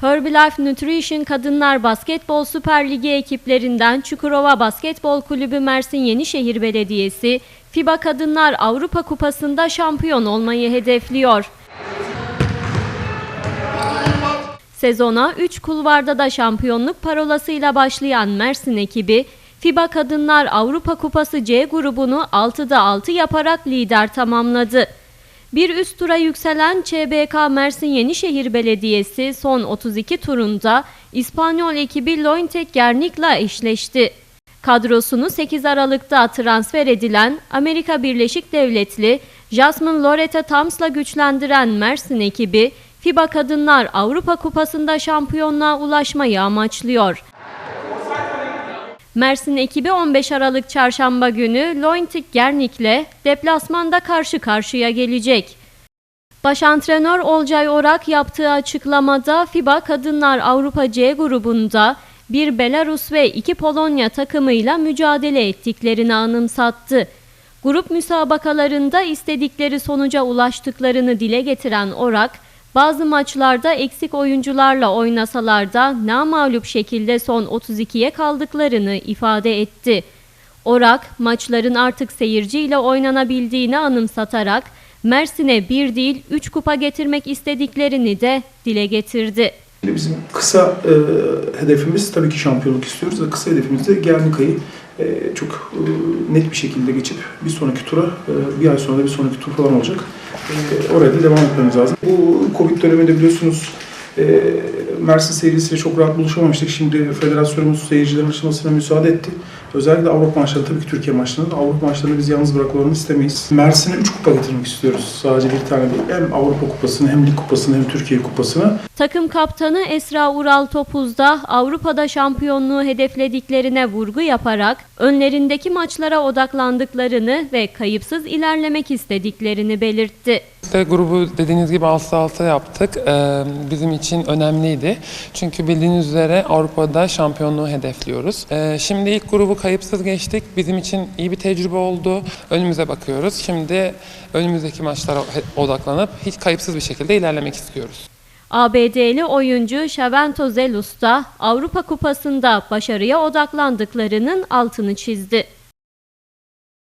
Herbalife Nutrition Kadınlar Basketbol Süper Ligi ekiplerinden Çukurova Basketbol Kulübü Mersin Yenişehir Belediyesi, FIBA Kadınlar Avrupa Kupası'nda şampiyon olmayı hedefliyor. Sezona 3 kulvarda da şampiyonluk parolasıyla başlayan Mersin ekibi, FIBA Kadınlar Avrupa Kupası C grubunu 6'da 6 yaparak lider tamamladı. Bir üst tura yükselen ÇBK Mersin Yenişehir Belediyesi son 32 turunda İspanyol ekibi Lointek Gernik'la eşleşti. Kadrosunu 8 Aralık'ta transfer edilen Amerika Birleşik Devletli Jasmine Loretta Tams'la güçlendiren Mersin ekibi FIBA Kadınlar Avrupa Kupası'nda şampiyonluğa ulaşmayı amaçlıyor. Mersin ekibi 15 Aralık Çarşamba günü Lointik Gernik'le deplasmanda karşı karşıya gelecek. Baş antrenör Olcay Orak yaptığı açıklamada FIBA Kadınlar Avrupa C grubunda bir Belarus ve iki Polonya takımıyla mücadele ettiklerini anımsattı. Grup müsabakalarında istedikleri sonuca ulaştıklarını dile getiren Orak, bazı maçlarda eksik oyuncularla oynasalar da namağlup şekilde son 32'ye kaldıklarını ifade etti. Orak, maçların artık seyirciyle oynanabildiğini anımsatarak Mersin'e bir değil 3 kupa getirmek istediklerini de dile getirdi. Bizim kısa e, hedefimiz tabii ki şampiyonluk istiyoruz ve kısa hedefimiz de Gernika'yı çok e, net bir şekilde geçip bir sonraki tura, e, bir ay sonra da bir sonraki tur falan olacak. E, oraya da devam etmemiz lazım. Bu Covid döneminde biliyorsunuz e, Mersin seyircisiyle çok rahat buluşamamıştık. Şimdi federasyonumuz seyircilerin açılmasına müsaade etti. Özellikle Avrupa maçları tabii ki Türkiye maçlarında. Avrupa maçlarını biz yalnız bırakmalarını istemeyiz. Mersin'e 3 kupa getirmek istiyoruz. Sadece bir tane değil. Hem Avrupa kupasını hem lig kupasını hem Türkiye kupasını. Takım kaptanı Esra Ural Topuz da Avrupa'da şampiyonluğu hedeflediklerine vurgu yaparak önlerindeki maçlara odaklandıklarını ve kayıpsız ilerlemek istediklerini belirtti. İşte grubu dediğiniz gibi 6-6 yaptık. Ee, bizim için önemliydi. Çünkü bildiğiniz üzere Avrupa'da şampiyonluğu hedefliyoruz. Ee, şimdi ilk grubu kayıpsız geçtik. Bizim için iyi bir tecrübe oldu. Önümüze bakıyoruz. Şimdi önümüzdeki maçlara odaklanıp hiç kayıpsız bir şekilde ilerlemek istiyoruz. ABD'li oyuncu Şavento Zelus da Avrupa Kupası'nda başarıya odaklandıklarının altını çizdi.